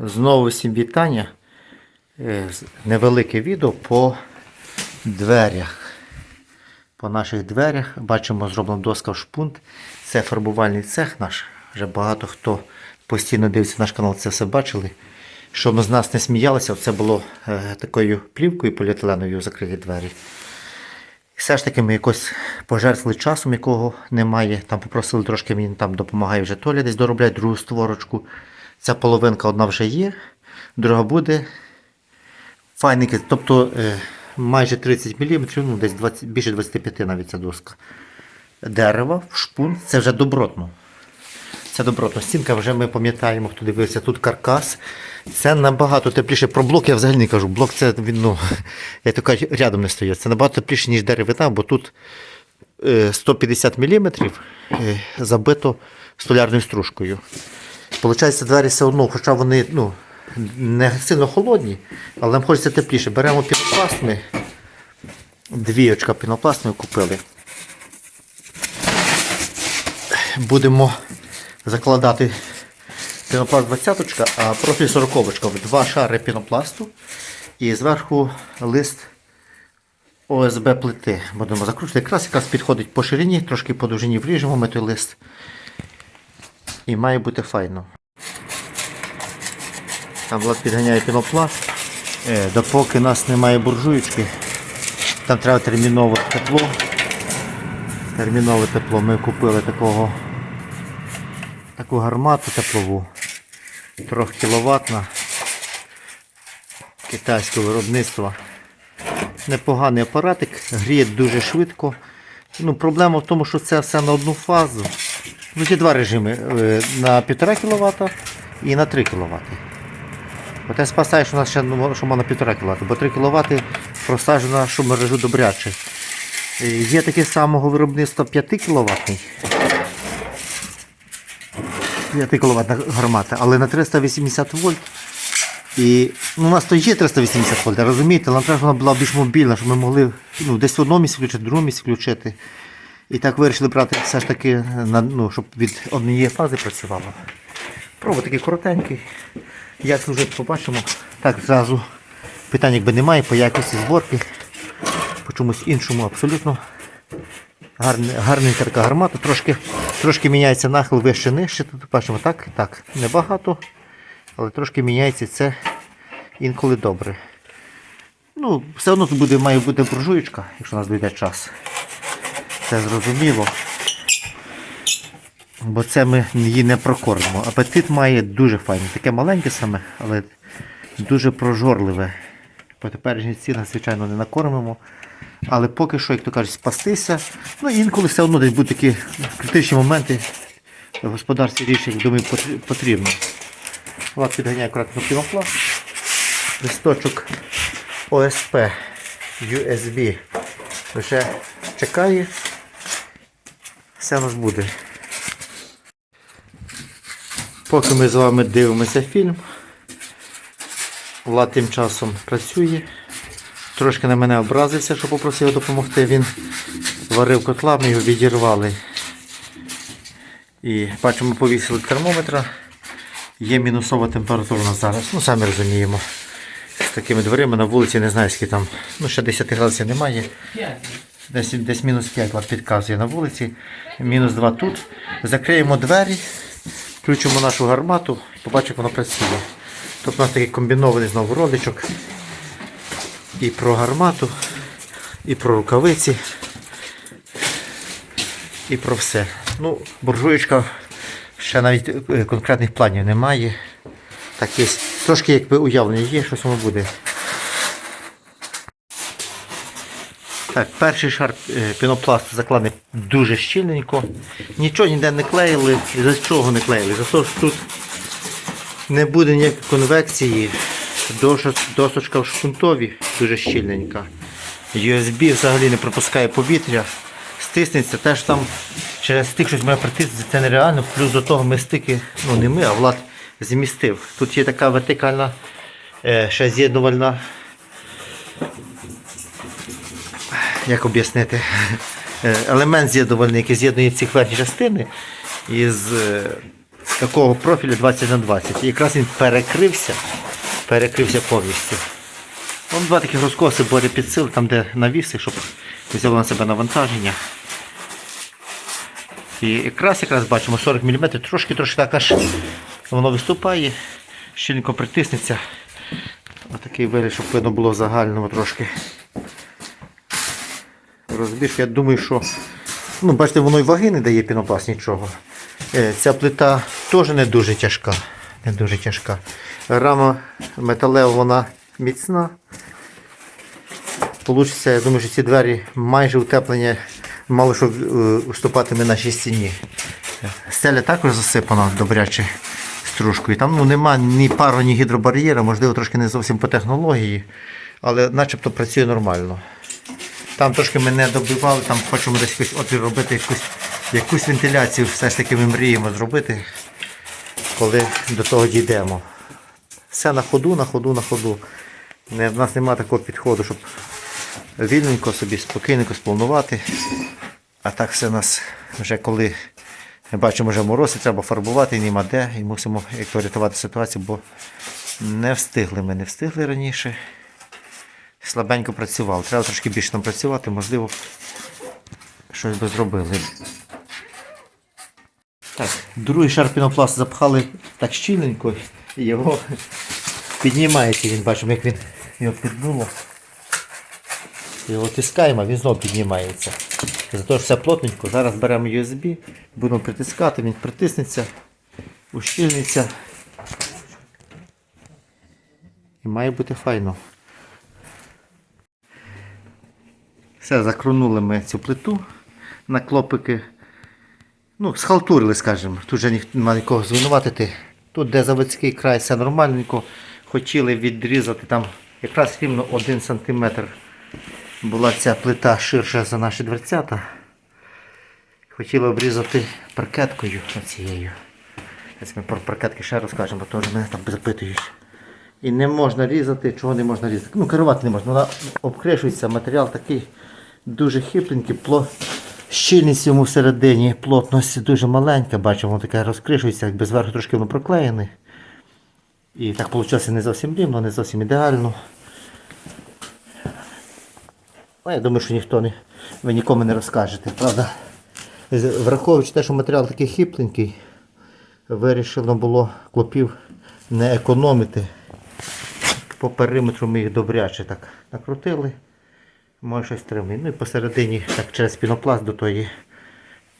Знову всім вітання. Е, Невелике відео по дверях. По наших дверях бачимо, зроблена доска в шпунт. Це фарбувальний цех наш. Вже багато хто постійно дивиться наш канал, це все бачили. Щоб з нас не сміялися, це було е, такою плівкою поліетиленовою закриті двері. Все ж таки ми якось пожертвували часом, якого немає. Там попросили трошки мені там допомагає вже Толя десь доробляти другу створочку. Ця половинка одна вже є, друга буде. Файненьке, тобто е, майже 30 мм, ну десь 20, більше 25 навіть ця доска. Дерева, шпун, це вже добротно. Це добротно. Стінка вже ми пам'ятаємо, хто дивився, тут каркас. Це набагато тепліше. Про блок я взагалі не кажу. Блок це він, ну, я то кажу, рядом не стоїть. Це набагато тепліше, ніж деревина, бо тут е, 150 мм е, забито столярною стружкою. Получається, двері все одно, хоча вони ну, не сильно холодні, але нам хочеться тепліше. Беремо пінопласт ми. Дві очка пінопласт ми купили. Будемо закладати пінопласт 20 а профіль 40 Два шари пінопласту і зверху лист ОСБ плити. Будемо закручувати. Якраз якраз підходить по ширині, трошки по довжині вріжемо ми той лист. І має бути файно. Там Влад підганяє пінопласт. Е, допоки нас немає буржуєчки, там треба термінове тепло. Термінове тепло. Ми купили такого таку гармату теплову. 3 кіловатна китайського виробництва. Непоганий апаратик, гріє дуже швидко. Ну, проблема в тому, що це все на одну фазу. Ну, є два режими е, на 1,5 кВт і на 3 кВт. Спасаю, що у нас ще що можна 1,5 кВт, бо 3 кВт просаджена шумережу добряче. Е, Є таке самого виробництва 5 кВт. 5 кВт гармата, але на 380 вольт. І ну, у нас то є 380 вольт, розумієте, нам вона була більш мобільна, щоб ми могли ну, десь в одному місці включити, в другому місці включити. І так вирішили брати все ж таки, ну, щоб від однієї фази працювало. Пробу такий коротенький. Як служить, побачимо. Так, зразу питань якби немає по якості зборки. По чомусь іншому абсолютно. Гарний, гарненька гармата, трошки, трошки міняється нахил вище нижче. Тут бачимо так, так, небагато, але трошки міняється це інколи добре. Ну, все одно тут буде, має бути буржуєчка, якщо у нас дійде час. Це зрозуміло. Бо це ми її не прокормимо. Апетит має дуже файний. Таке маленьке саме, але дуже прожорливе. По теперішній цінах, звичайно, не накормимо. Але поки що, як то кажуть, спастися. Ну інколи все одно десь будуть такі критичні моменти в господарстві річ, як думаю, потрібно. Влад підганяє акуратно пінопласт. Листочок ОСП USB вже чекає. Все у нас буде. Поки ми з вами дивимося фільм, Влад тим часом працює. Трошки на мене образився, що попросив допомогти. Він варив котла, ми його відірвали. І бачимо, повісили термометра. Є мінусова температура у нас зараз. Ну, самі розуміємо. З такими дверима на вулиці не знаю, скільки там. Ну, ще 10 градусів немає. Десь, десь мінус 5 Влад підказує на вулиці. Мінус 2 тут. Закриємо двері, включимо нашу гармату, побачимо, як воно працює. Тобто у нас такий комбінований знову роличок. І про гармату, і про рукавиці, і про все. Ну, буржуєчка ще навіть е, конкретних планів немає. Так є. Трошки якби уявлення є, щось воно буде. Так, перший шар е, пінопласту закладений дуже щільненько. Нічого ніде не клеїли, за чого не клеїли. За те, що тут не буде ніякої конвекції. Досочка в шпунтові дуже щільненька. USB взагалі не пропускає повітря. Стиснеться теж там через стик щось має притиснути, це нереально. Плюс до того ми стики, ну не ми, а Влад змістив. Тут є така вертикальна е, ще з'єднувальна. Як об'яснити? Е, Елемент з'єднувальний, який з'єднує ці верхні частини із е, такого профілю 20 на 20. І якраз він перекрився, перекрився повністю. Вон два таких розкоси борі під сил, там де навіси, щоб взяло на себе навантаження. І якраз якраз бачимо 40 мм, трошки трошки так аж воно виступає, щільненько притиснеться. Отакий виріс, щоб видно було загальному трошки. Розбіж, я думаю, що ну, бачите, воно й ваги не дає пінопласт нічого. Е, Ця плита теж не дуже тяжка. Не дуже тяжка. Рама металева, вона міцна. Получиться, я думаю, що ці двері майже утеплення мало що е, уступатиме нашій стіні. Стеля також засипана добряче стружкою. Там ну, нема ні пару, ні гідробар'єра, можливо, трошки не зовсім по технології, але начебто працює нормально. Там трошки ми не добивали, там хочемо десь якийсь отвір робити, якусь, якусь вентиляцію все ж таки ми мріємо зробити, коли до того дійдемо. Все на ходу, на ходу, на ходу. Не, в нас немає такого підходу, щоб вільненько собі, спокійненько спланувати. А так все у нас вже коли ми бачимо вже морози, треба фарбувати, нема де, і мусимо як рятувати ситуацію, бо не встигли ми, не встигли раніше. Слабенько працював. Треба трошки більше там працювати, можливо, щось би зробили. Так, другий шар пінопласту запхали так щільненько, і його піднімається, він бачимо, як він його піддуло. Його тискаємо, він знову піднімається. Зато ж все плотненько. Зараз беремо USB, будемо притискати, він притиснеться, ущільниться. І має бути файно. Все, закрунули ми цю плиту на клопики. Ну, схалтурили, скажімо. Тут вже немає нікого звинуватити. Тут, де заводський край, все нормальненько. Хотіли відрізати там якраз рівно 1 см. Була ця плита ширша за наші дверцята. Хотіли обрізати паркеткою оцією. Ми про паркетки ще розкажемо, бо теж мене там запитують. І не можна різати, чого не можна різати. Ну, керувати не можна, вона обкришується, матеріал такий дуже хипленький, пло... щільність йому всередині, плотність дуже маленька, бачимо, воно таке розкришується, якби зверху трошки воно проклеєне. І так вийшло не зовсім рівно, не зовсім ідеально. Ну, я думаю, що ніхто не, ви нікому не розкажете, правда? Враховуючи те, що матеріал такий хипленький, вирішено було клопів не економити. По периметру ми їх добряче так накрутили. Може щось тримає. Ну і посередині, так через пінопласт до тої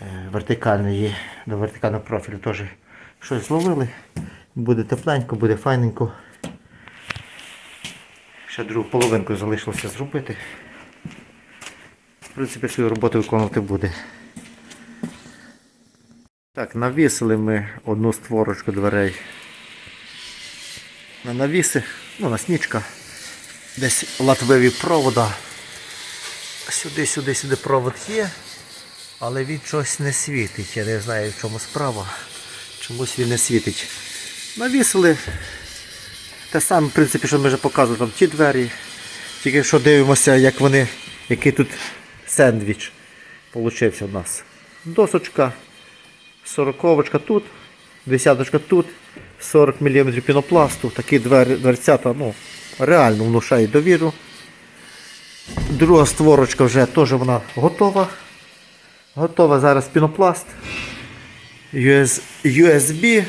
е, вертикальної, до вертикального профілю теж щось зловили. Буде тепленько, буде файненько. Ще другу половинку залишилося зробити. В принципі, свою роботу виконувати буде. Так, навісили ми одну створочку дверей на навіси, ну, наснічка. Десь латвеві провода. Сюди, сюди, сюди провод є, але він щось не світить. Я не знаю в чому справа. Чомусь він не світить. Навісили. Те саме, в принципі, що ми вже показували там ті двері. Тільки що дивимося, як вони, який тут сендвіч получився у нас. Досочка, сороковочка тут, десяточка тут, 40 мм пінопласту, такі двер, дверцята ну, реально внушають довіру. Друга створочка вже теж вона готова. Готова зараз пінопласт. US, USB.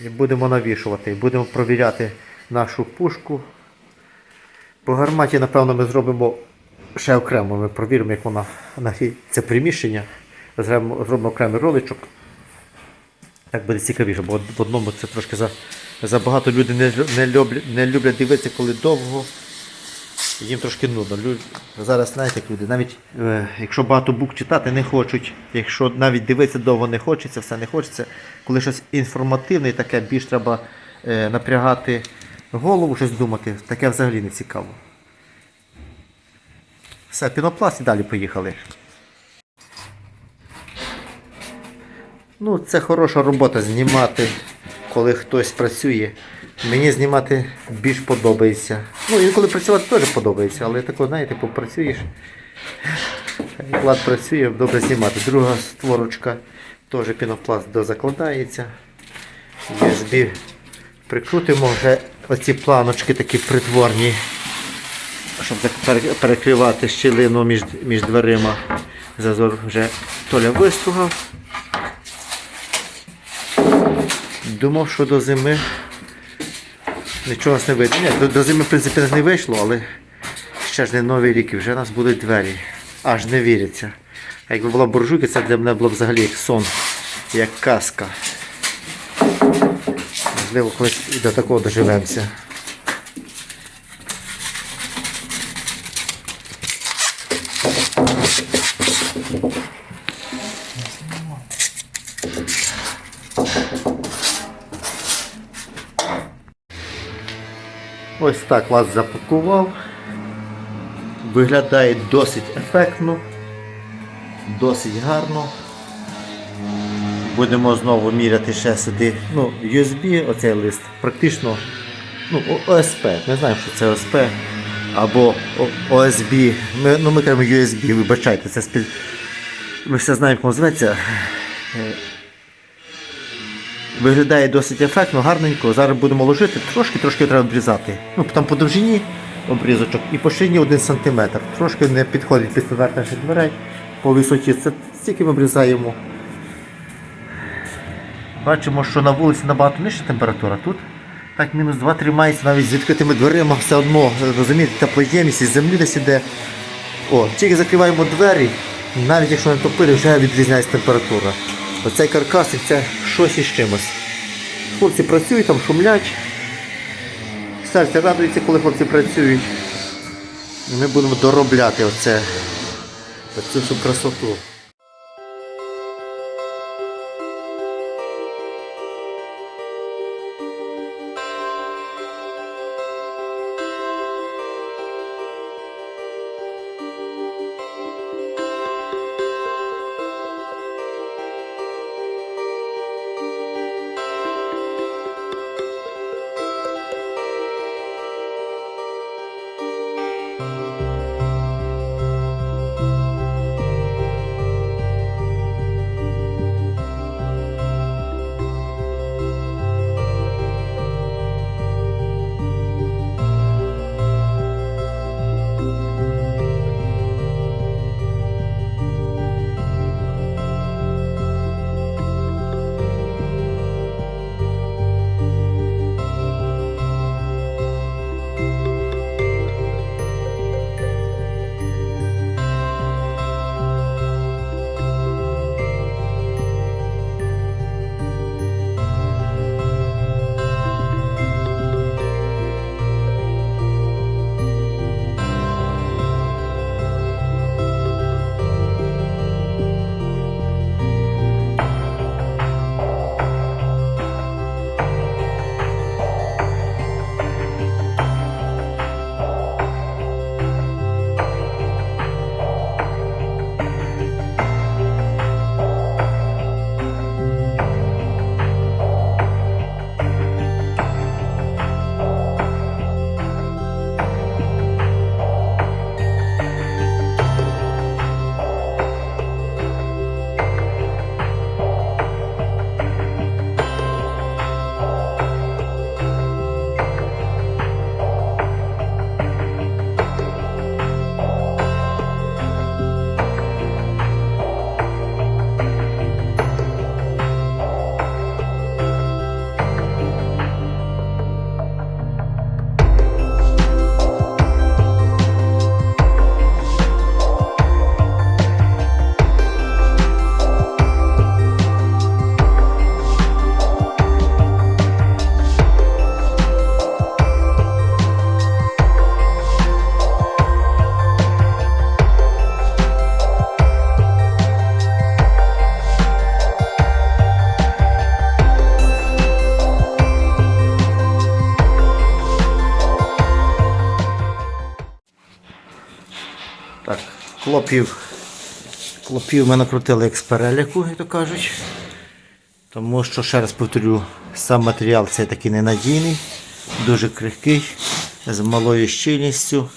І будемо навішувати, і будемо провіряти нашу пушку. По гарматі, напевно, ми зробимо ще окремо. Ми провіримо, як вона на це приміщення. Зробимо окремий роличок. Так буде цікавіше, бо в одному це трошки за, забагато люди не, не, люблять, не люблять дивитися, коли довго. Їм трошки нудно. Лю- Зараз знаєте, як люди, навіть е, якщо багато букв читати не хочуть, якщо навіть дивитися довго не хочеться, все не хочеться, коли щось інформативне і таке більш треба е, напрягати голову, щось думати, таке взагалі не цікаво. Все, пінопласт і далі поїхали. Ну, це хороша робота знімати, коли хтось працює. Мені знімати більш подобається. Ну, інколи працювати теж подобається, але тако, знаєте, попрацюєш. Влад працює, добре знімати. Друга створочка теж пінопласт дозакладається. USB прикрутимо вже оці планочки такі притворні, щоб перекривати щілину між, між дверима. Зазор вже Толя вистругав. Думав, що до зими нічого нас не вийде. Ні, до, до зими, в принципі, не вийшло, але ще ж не новий рік і вже у нас будуть двері. Аж не віриться. А якби була буржуйка, це для мене було б взагалі як сон, як казка. Можливо, колись і до такого доживемося. Ось так вас запакував. Виглядає досить ефектно, досить гарно. Будемо знову міряти ще сюди. Ну, USB, оцей лист, практично ну, ОСП. Ми знаємо, що це ОСП або OSB. Ми, ну, ми кажемо USB, вибачайте, це спіль... Ми все знаємо, як. Е, Виглядає досить ефектно, гарненько. Зараз будемо ложити, трошки трошки треба обрізати. Ну, там по довжині обрізочок і по ширині 1 см. Трошки не підходить під наших дверей по висоті. Це стільки ми обрізаємо. Бачимо, що на вулиці набагато нижча температура. Тут так мінус 2 тримається навіть з відкритими дверима, все одно, розумієте, теплоємність із землі десь іде. О, тільки закриваємо двері, навіть якщо не топили, вже відрізняється температура. Оцей каркасик це щось із чимось. Хлопці працюють, там шумлять. Серце радується, коли хлопці працюють. Ми будемо доробляти оце, оцю всю красоту. Клопів. Клопів ми накрутили як з переляку, як то кажуть. Тому що, ще раз повторю, сам матеріал цей такий ненадійний, дуже крихкий, з малою щільністю.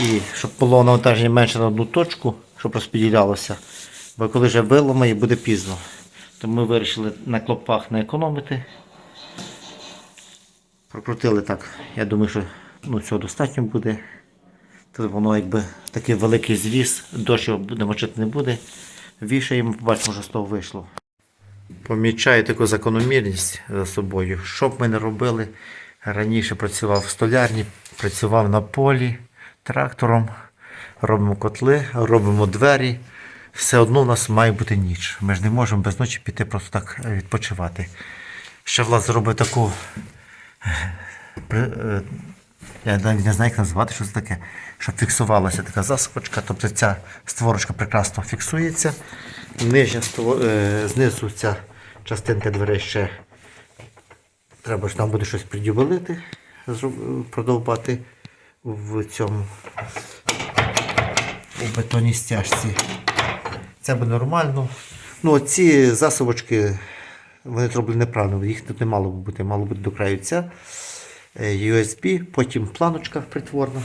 І щоб було навантаження менше на одну точку, щоб розподілялося. Бо коли вже виламає, буде пізно. Тому ми вирішили на клопах не економити. Прокрутили так. Я думаю, що ну, цього достатньо буде. Тут воно якби такий великий звіс, дощ його мочити не буде. Вішаємо, побачимо, що з того вийшло. Помічаю таку закономірність за собою. Що б ми не робили, раніше працював в столярні, працював на полі трактором, робимо котли, робимо двері. Все одно у нас має бути ніч. Ми ж не можемо без ночі піти просто так е, відпочивати. Ще Влад зробив таку. Я не знаю, як назвати, що це таке, щоб фіксувалася така засобочка. Тобто ця створочка прекрасно фіксується. Нижня е, знизу ця частинка дверей ще треба ж там буде щось придюбелити, продовбати в цьому у бетонній стяжці. Це буде нормально. Ну, ці засобочки вони зроблені неправильно, їх тут не мало б бути, мало бути до краю ця. Е, USB, потім планочка притворна.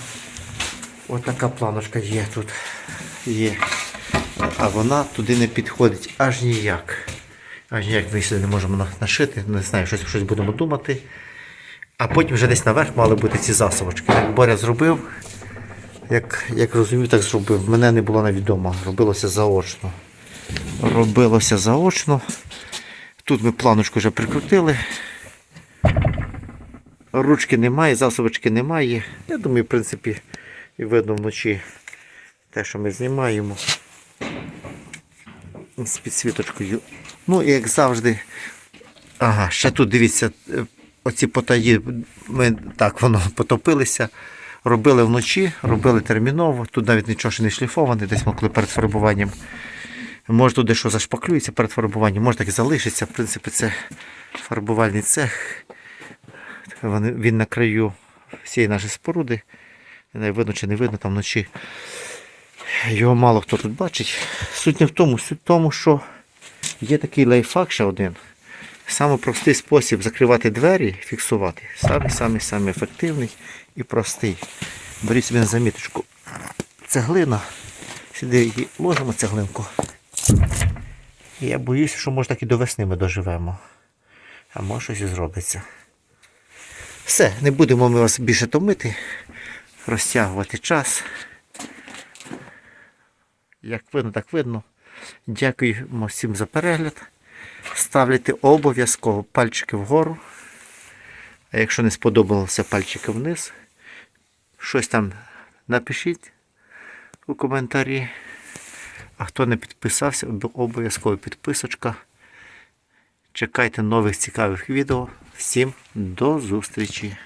Ось така планочка є тут. Є. А вона туди не підходить аж ніяк. Аж ніяк ми сюди не можемо нашити. Не знаю, щось, щось будемо думати. А потім вже десь наверх мали бути ці засовочки. Як Боря зробив, як, як розумів, так зробив. Мене не було навіть вдома. Робилося заочно. Робилося заочно. Тут ми планочку вже прикрутили. Ручки немає, засобочки немає. Я думаю, в принципі, і видно вночі те, що ми знімаємо з підсвіточкою. Ну як завжди. Ага, ще тут дивіться, е, оці потаї, ми так воно потопилися. Робили вночі, робили терміново. Тут навіть нічого ще не шліфоване, десь коли перед фарбуванням. Може тут дещо зашпаклюється перед фарбуванням, може так і залишиться. В принципі, це фарбувальний цех. Він на краю всієї нашої споруди. Не видно чи не видно там вночі. Його мало хто тут бачить. Суть не в тому, суть в тому, що є такий лайфхак ще один. Саме простий спосіб закривати двері, фіксувати. Самий самий самий ефективний і простий. Беріть собі на заміточку. Цеглина. Сюди її ложимо цеглинку. Я боюся, що може так і до весни ми доживемо. А може щось і зробиться. Все, не будемо ми вас більше томити, розтягувати час. Як видно, так видно. Дякуємо всім за перегляд. Ставляйте обов'язково пальчики вгору. А якщо не сподобалося, пальчики вниз. Щось там напишіть у коментарі. А хто не підписався, обов'язково підписочка. Чекайте нових цікавих відео. Всім до зустрічі!